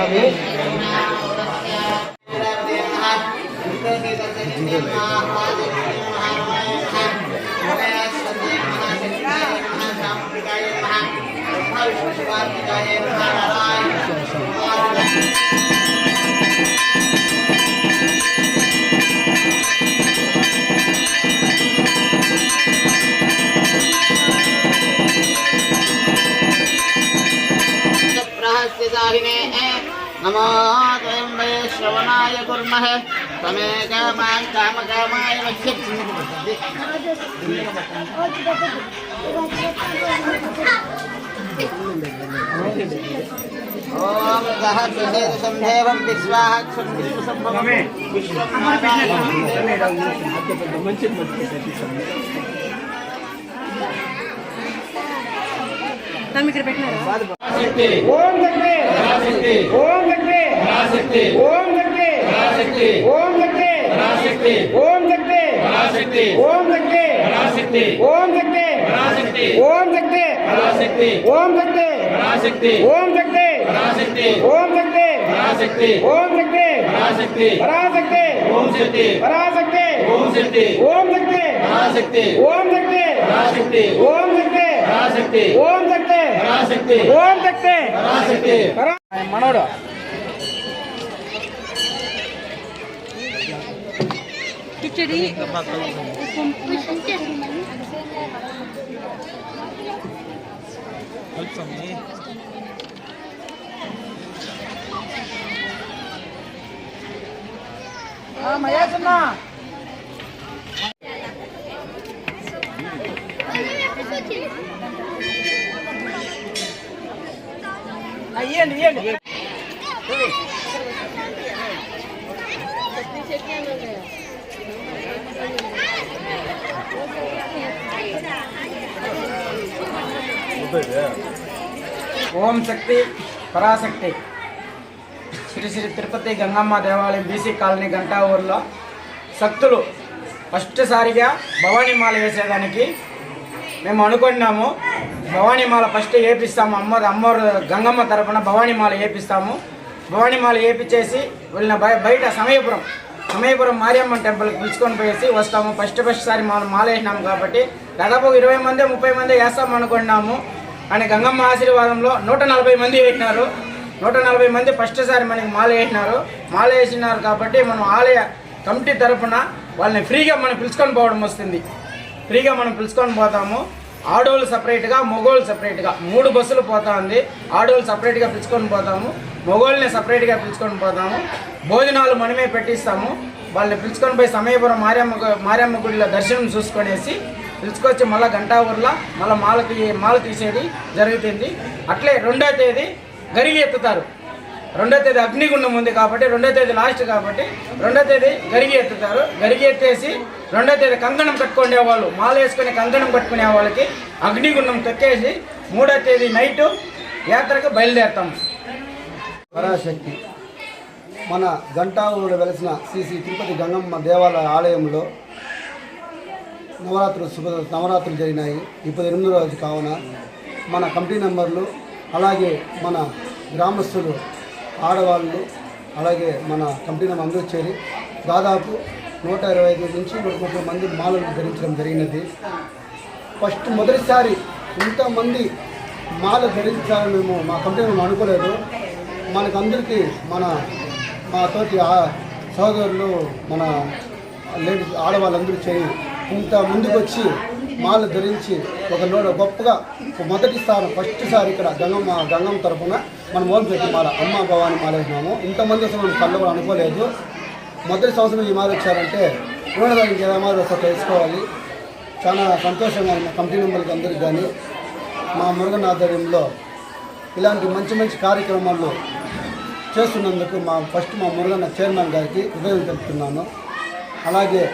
सभी Saturday night. नमो त्वयंबये श्रवणाय कुर्महे तमेकमां कामकामाय वक्ष्यत् ओम गह सुधेर संधेवम विश्वाह क्षुद्र संभवम ओम ओम నమో త్రయంబే శ్రవణాయ కుర్మః తమే కామాన్ కామకామాయ మధ్య ఓం సహస్రశేషం దేవం విశ్వాహక్షం విశ్వసంభవమే తను ఇక్కడ పెట్టినారా ఓం శక్తి ఓం శక్తి ఓం శక్తి ఓం శక్తి ఓం శక్తి ఓం శక్తి ఓం శక్తి ఓం శక్తి ఓం శక్తి ఓం శక్తి ఓం శక్తి ఓం శక్తి పరాశక్తి ఓం శక్తి పరాశక్తి ఓం శక్తి ఓం శక్తి ఓం శక్తి ఓం శక్తి ఓం 这里。我怎么？啊，买鸭子吗？来，一样的，一。ఓం శక్తి పరాశక్తి. శ్రీ శ్రీ తిరుపతి గంగమ్మ దేవాలయం బీసీ కాలనీ గంటా ఊర్లో శక్తులు ఫస్ట్ సారిగా భవానీ మాల వేసేదానికి మేము అనుకున్నాము. భవానీ మాల ఫస్ట్ వేపిస్తాము అమ్మ అమ్మవారు గంగమ్మ తరపున భవానీమాల వేపిస్తాము భవానీ మాల వేపించేసి వెళ్ళిన బయ బయట సమయపురం అమయపురం మారియమ్మ టెంపుల్కి పిలుచుకొని పోయేసి వస్తాము. ఫస్ట్ ఫస్ట్ సారి మనం మాల వేసినాము కాబట్టి దాదాపు ఇరవై మంది ముప్పై మంది వేస్తాం అనుకున్నాము. కానీ గంగమ్మ ఆశీర్వాదంలో నూట నలభై మంది వేసినారు. నూట నలభై మంది ఫస్ట్ సారి మనకి మాల వేసినారు. మాల వేసినారు కాబట్టి మనం ఆలయ కమిటీ తరఫున వాళ్ళని ఫ్రీగా మనం పిలుచుకొని పోవడం వస్తుంది. ఫ్రీగా మనం పిలుచుకొని పోతాము. ఆడోళ్ళు సపరేట్గా మగవాళ్ళు సపరేట్గా మూడు బస్సులు పోతా ఉంది. ఆడోళ్ళు సపరేట్గా పిలుచుకొని పోతాము. మగవాళ్ళని సపరేట్గా పిలుచుకొని పోతాము. భోజనాలు మనమే పెట్టిస్తాము. వాళ్ళని పిలుచుకొని పోయి సమయపురం మారియమ్మ గు- గుడిలో దర్శనం చూసుకొనేసి పిలుచుకొచ్చి మళ్ళీ గంటా ఊర్లో మళ్ళీ మాల తీ మాల తీసేది జరుగుతుంది. అట్లే రెండో తేదీ గరిగి ఎత్తుతారు. రెండో తేదీ అగ్నిగుండం ఉంది కాబట్టి రెండో తేదీ లాస్ట్ కాబట్టి రెండో తేదీ గరిగి ఎత్తుతారు. గరిగి ఎత్తేసి రెండో తేదీ కంకణం కట్టుకునే వాళ్ళు మాల వేసుకుని కంకణం కట్టుకునే వాళ్ళకి అగ్నిగుండం తొక్కేసి మూడో తేదీ నైటు యాత్రకు బయలుదేరతాం పరాశక్తి. మన గంటావుడు వెలసిన శ్రీ శ్రీ తిరుపతి గంగమ్మ దేవాలయ ఆలయంలో నవరాత్రులు శుభ నవరాత్రులు జరిగినాయి. ఇప్పుడు ఎనిమిది రోజు కావున మన కంపెనీ నెంబర్లు అలాగే మన గ్రామస్తులు ఆడవాళ్ళు అలాగే మన కంపెనీ అందరూ చేరి దాదాపు నూట ఇరవై ఐదు నుంచి నూట ముప్పై మంది మాలలు ధరించడం జరిగినది. ఫస్ట్ మొదటిసారి ఇంతమంది మాల ధరించాలని మేము మా కంపెనీ మేము అనుకోలేదు. మనకందరికీ మన మా తోటి ఆ- మన లేడీస్ ఆడవాళ్ళందరూ చేరి ఇంత ముందుకు వచ్చి మాల ధరించి ఒక నోడ గొప్పగా ఒక మొదటి స్థానం ఫస్ట్ సారి ఇక్కడ గంగమ్మ గంగమ్మ తరఫున మనం ఓం పెట్టి మాల అమ్మ భవాని మాల వేసినాము. ఇంతమంది అసలు మనం కళ్ళు కూడా అనుకోలేదు. మొదటి సంవత్సరం ఈ మాల వచ్చారంటే దానికి ఏ వస్తా తెలుసుకోవాలి. చాలా సంతోషంగా మా కమిటీ మెంబర్కి అందరికి కానీ మా మురుగన్ ఆధ్వర్యంలో ఇలాంటి మంచి మంచి కార్యక్రమాలు చేస్తున్నందుకు మా ఫస్ట్ మా మురుగన్న చైర్మన్ గారికి హృదయం తెలుపుతున్నాను. అలాగే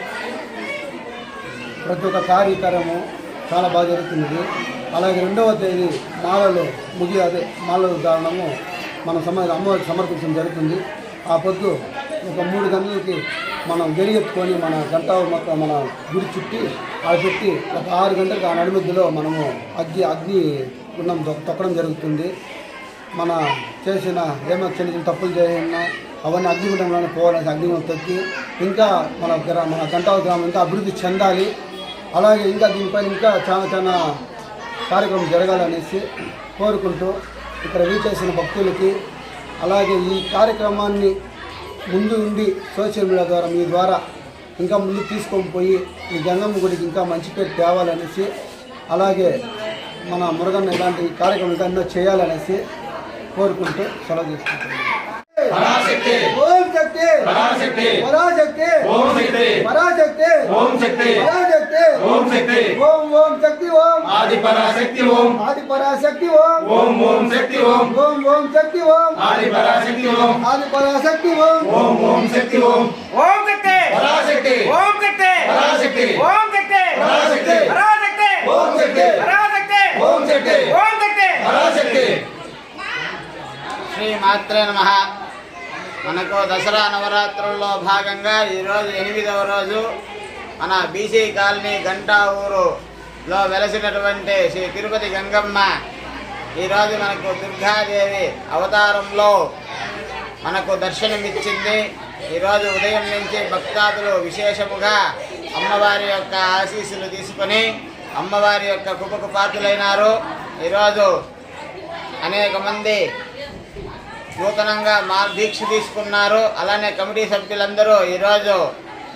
ప్రతి ఒక్క కార్యక్రమం చాలా బాగా జరుగుతున్నది. అలాగే రెండవ తేదీ మాలలు ముగి అదే మాలలు దారుణము మన సమ అమ్మవారికి సమర్పించడం జరుగుతుంది. ఆ పొద్దు ఒక మూడు గంటలకి మనం గెరిగెత్తుకొని మన గంట మొత్తం మన గుడి చుట్టి అది చుట్టి ఒక ఆరు గంటలకు ఆ నడిమధ్యలో మనము అగ్గి అగ్ని గుండం తొక్కడం జరుగుతుంది. మన చేసిన ఏమైనా చిన్న చిన్న తప్పులు చేయన్నా అవన్నీ అగ్నిగుండంలోనే పోవాలని అగ్నిగుండం తగ్గి ఇంకా మన గ్రా మన గంటల గ్రామం ఇంకా అభివృద్ధి చెందాలి. అలాగే ఇంకా దీనిపైన ఇంకా చాలా చాలా కార్యక్రమం జరగాలనేసి కోరుకుంటూ ఇక్కడ వీచేసిన భక్తులకి అలాగే ఈ కార్యక్రమాన్ని ముందు ఉండి సోషల్ మీడియా ద్వారా మీ ద్వారా ఇంకా ముందు తీసుకొని పోయి ఈ గంగమ్మ గుడికి ఇంకా మంచి పేరు తేవాలనేసి అలాగే మన మురగన్న ఇలాంటి కార్యక్రమం ఎన్నో చేయాలనేసి కోరుకుంటూ సెలవు తీసుకుంటున్నాను. పరాశక్తి పరాశక్తి పరాశక్తి పరాశక్తి ఓం శక్తి. ఓం ఓం శక్తి ఓం. ఆది పరాశక్తి ఓం. ఆది పరాశక్తి ఓం. ఓం ఓం శక్తి ఓం. ఓం ఓం శక్తి ఓం. ఆది పరాశక్తి ఓం. ఆది పరాశక్తి ఓం. ఓం ఓం శక్తి ఓం. ఓం శక్తి. పరాశక్తి. ఓం శక్తి. పరాశక్తి. ఓం శక్తి. పరాశక్తి. పరాశక్తి. ఓం శక్తి. పరాశక్తి. ఓం శక్తి. ఓం శక్తి. పరాశక్తి. శ్రీ మాత్రే నమ. మనకు దసరా నవరాత్రుల్లో భాగంగా ఈరోజు ఎనిమిదవ రోజు మన బీసీ కాలనీ గంటా ఊరులో వెలసినటువంటి శ్రీ తిరుపతి గంగమ్మ. ఈరోజు మనకు దుర్గాదేవి అవతారంలో మనకు దర్శనమిచ్చింది. ఈరోజు ఉదయం నుంచి భక్తాదులు విశేషముగా అమ్మవారి యొక్క ఆశీస్సులు తీసుకొని అమ్మవారి యొక్క కుపకు పాత్రులైనారు. ఈరోజు అనేక మంది నూతనంగా మా దీక్ష తీసుకున్నారు. అలానే కమిటీ సభ్యులందరూ ఈరోజు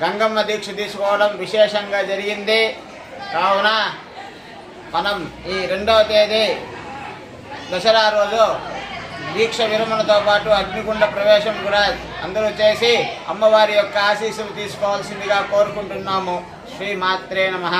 గంగమ్మ దీక్ష తీసుకోవడం విశేషంగా జరిగింది. కావున మనం ఈ రెండవ తేదీ దసరా రోజు దీక్ష విరమణతో పాటు అగ్నిగుండ ప్రవేశం కూడా అందరూ చేసి అమ్మవారి యొక్క ఆశీస్సులు తీసుకోవాల్సిందిగా కోరుకుంటున్నాము. శ్రీ మాత్రే నమః.